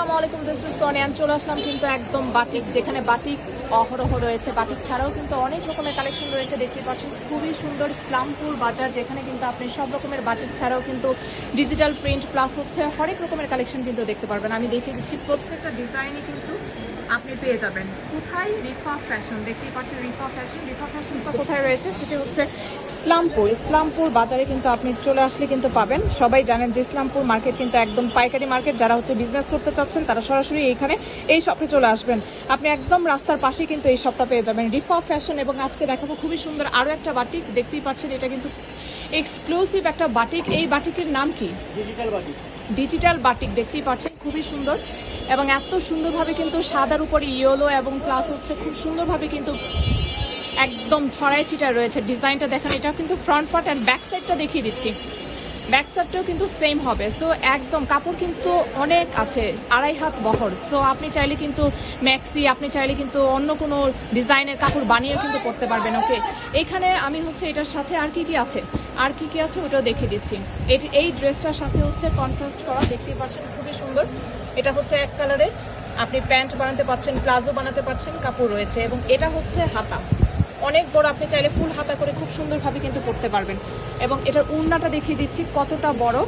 আসসালামু আলাইকুম this is সোনিয়ান চলে আসলাম কিন্তু একদম বাটিক, যেখানে বাটিক অহরহ রয়েছে। বাটিক ছাড়াও কিন্তু অনেক রকমের কালেকশন রয়েছে দেখতে পাচ্ছেন। খুবই সুন্দর ইসলামপুর বাজার, যেখানে কিন্তু আপনি সব রকমের বাটিক ছাড়াও কিন্তু ডিজিটাল প্রিন্ট প্লাস হচ্ছে হরেক রকমের কালেকশন কিন্তু দেখতে পারবেন। আমি দেখিয়ে দিচ্ছি, প্রত্যেকটা ডিজাইনই কিন্তু আপনি পেয়ে যাবেন। কোথায়? রিফা ফ্যাশন দেখতেই পাচ্ছেন রিফা ফ্যাশন রিফা ফ্যাশনটা কোথায় রয়েছে? সেটি হচ্ছে ইসলামপুর। ইসলামপুর বাজারে কিন্তু আপনি চলে আসলে কিন্তু পাবেন। সবাই জানেন যে ইসলামপুর মার্কেট কিন্তু একদম পাইকারি মার্কেট যারা হচ্ছে বিজনেস করতে চাচ্ছেন তারা সরাসরি এইখানে এই শপে চলে আসবেন। আপনি একদম রাস্তার পাশেই কিন্তু এই শপটা পেয়ে যাবেন। রিফা ফ্যাশন এবং আজকে দেখাবো খুবই সুন্দর আরও একটা বাটিক দেখতেই পাচ্ছেন এটা কিন্তু এক্সক্লুসিভ একটা বাটিক। এই বাটিকের নাম কি? ডিজিটাল বাটি ডিজিটাল বাটিক দেখতেই পাচ্ছেন খুবই সুন্দর। এবং এত সুন্দরভাবে কিন্তু সাদার উপরে ইয়েলো এবং প্লাস হচ্ছে খুব সুন্দরভাবে কিন্তু একদম ছড়াই ছিটায় রয়েছে। ডিজাইনটা দেখেন এটা কিন্তু ফ্রন্ট পার্ট অ্যান্ড ব্যাক সাইডটা দেখিয়ে দিচ্ছি। ব্যাক সাইডটাও কিন্তু সেম হবে। সো একদম, কাপড় কিন্তু অনেক আছে, আড়াই হাত বহর। সো আপনি চাইলে কিন্তু ম্যাক্সি আপনি চাইলে কিন্তু অন্য কোনো ডিজাইনের কাপড় বানিয়েও কিন্তু করতে পারবেন ওকে এখানে আমি হচ্ছে এটার সাথে আর কি কি আছে? আর কি কি আছে ওটাও দেখিয়ে দিচ্ছি। এই ড্রেসটার সাথে হচ্ছে কন্ট্রাস্ট করা, দেখতেই পাচ্ছেন খুবই সুন্দর। এটা হচ্ছে এক কালারের আপনি প্যান্ট বানাতে পারছেন, প্লাজো বানাতে পারছেন, কাপড় রয়েছে। এবং এটা হচ্ছে হাতা। অনেক বড় আপনি চাইলে ফুল হাতা করে খুব সুন্দরভাবে কিন্তু করতে পারবেন। এবং এটার উন্নাটা দেখিয়ে দিচ্ছি, কতটা বড়।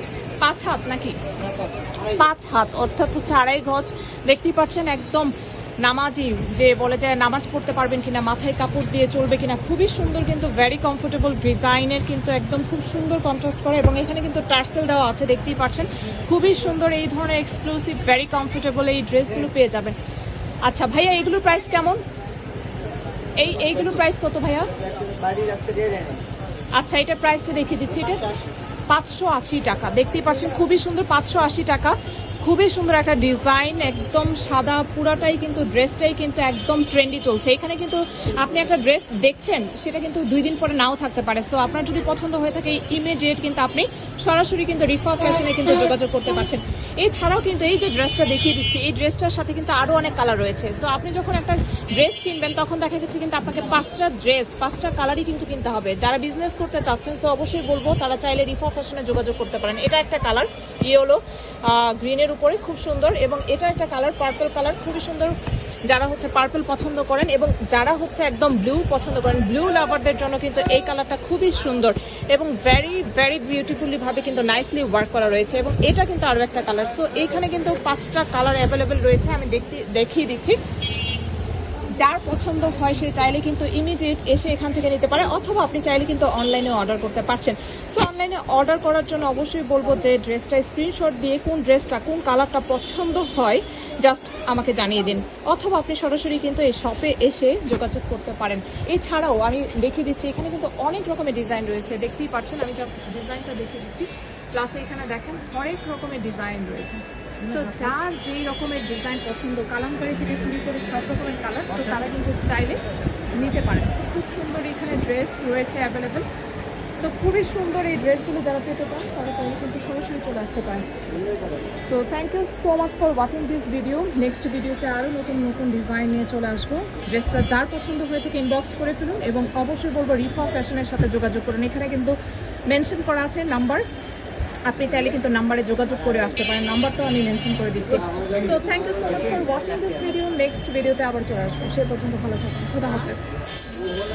পাঁচ হাত নাকি? পাঁচ হাত, অর্থাৎ হচ্ছে আড়াই গজ। দেখতেই পাচ্ছেন একদম নামাজি, যে বলে যায় নামাজ পড়তে পারবেন কিনা, মাথায় কাপড় দিয়ে চলবে কিনা, খুবই সুন্দর কিন্তু ভেরি কমফোর্টেবল ডিজাইনের কিন্তু একদম খুব সুন্দর কন্ট্রাস্ট করে, এবং এখানে কিন্তু টার্সেল দেওয়া আছে, দেখতেই পাচ্ছেন। খুবই সুন্দর এই ধরনের এক্সক্লুসিভ ভেরি কমফোর্টেবল এই ড্রেসগুলো পেয়ে যাবেন। আচ্ছা ভাইয়া, এগুলোর প্রাইস কেমন? এই এইগুলোর প্রাইস কত ভাইয়া? আচ্ছা এটার প্রাইসটা দেখিয়ে দিচ্ছি এটা পাঁচশো আশি টাকা। দেখতেই পাচ্ছেন খুবই সুন্দর পাঁচশো আশি টাকা। খুবই সুন্দর একটা ডিজাইন একদম সাদা পুরাটাই কিন্তু ড্রেসটাই কিন্তু একদম ট্রেন্ডি চলছে। এখানে কিন্তু আপনি একটা ড্রেস দেখছেন সেটা কিন্তু দুই দিন পরে নাও থাকতে পারে। সো আপনার যদি পছন্দ হয়ে থাকে ইমিডিয়েট কিন্তু আপনি সরাসরি কিন্তু রিফা ফ্যাশনে কিন্তু যোগাযোগ করতে পারছেন। এছাড়াও কিন্তু এই যে ড্রেসটা দেখিয়ে দিচ্ছি, এই ড্রেসটার সাথে কিন্তু আরও অনেক কালার রয়েছে। সো আপনি যখন একটা ড্রেস কিনবেন, তখন দেখা যাচ্ছে কিন্তু আপনাকে পাঁচটা ড্রেস পাঁচটা কালারই কিন্তু কিনতে হবে। যারা বিজনেস করতে চাচ্ছেন সো অবশ্যই বলব, তারা চাইলে রিফা ফ্যাশনে যোগাযোগ করতে পারেন। এটা একটা কালার ইয়েলো গ্রিনের উপরে, খুব সুন্দর। এবং এটা একটা কালার পার্পল কালার খুবই সুন্দর যারা হচ্ছে পার্পল পছন্দ করেন এবং যারা হচ্ছে একদম ব্লু পছন্দ করেন ব্লু লাভারদের জন্য কিন্তু এই কালারটা খুবই সুন্দর এবং ভেরি ভেরি বিউটিফুলি ভাবে কিন্তু নাইসলি ওয়ার্ক করা রয়েছে এবং এটা কিন্তু আরও একটা কালার সো এইখানে কিন্তু পাঁচটা কালার অ্যাভেলেবেল রয়েছে, আমি দেখিয়ে দিচ্ছি। যার পছন্দ হয় সে চাইলে কিন্তু ইমিডিয়েট এসে এখান থেকে নিতে পারে, অথবা আপনি চাইলে কিন্তু অনলাইনে অর্ডার করতে পারছেন। সো অনলাইনে অর্ডার করার জন্য অবশ্যই বলব যে ড্রেসটা স্ক্রিনশট দিয়ে কোন ড্রেসটা কোন কালারটা পছন্দ হয় জাস্ট আমাকে জানিয়ে দিন। অথবা আপনি সরাসরি কিন্তু এই শপে এসে যোগাযোগ করতে পারেন। এছাড়াও আমি দেখিয়ে দিচ্ছি, এখানে কিন্তু অনেক রকমের ডিজাইন রয়েছে। দেখতেই পাচ্ছেন, আমি জাস্ট ডিজাইনটা দেখিয়ে দিচ্ছি। প্লাস এখানে দেখেন অনেক রকমের ডিজাইন রয়েছে। তো যার যেই রকমের ডিজাইন পছন্দ কালামকারি থেকে শুরু করে সব রকমের কালার তো তারা কিন্তু চাইলে নিতে পারেন খুব সুন্দর এখানে ড্রেস রয়েছে অ্যাভেলেবেল সো খুবই সুন্দর এই ড্রেসগুলো যারা পেতে চান, তারা চাইলে কিন্তু সরাসরি চলে আসতে পারেন। So thank you so much for watching this video next ভিডিওতে আরও নতুন নতুন ডিজাইন নিয়ে চলে আসব। ড্রেসটা যার পছন্দ হয়ে থেকে ইনবক্স করে ফেলুন এবং অবশ্যই বলব, রিফা ফ্যাশনের সাথে যোগাযোগ করুন। এখানে কিন্তু মেনশন করা আছে নাম্বার আপনি চাইলে কিন্তু নাম্বারে যোগাযোগ করে আসতে পারেন। নাম্বারটাও আমি মেনশন করে দিচ্ছি। So thank you so much for watching this video next ভিডিওতে আবার চলে আসব। সে পর্যন্ত ভালো থাকুন। খুদা হাফেজ।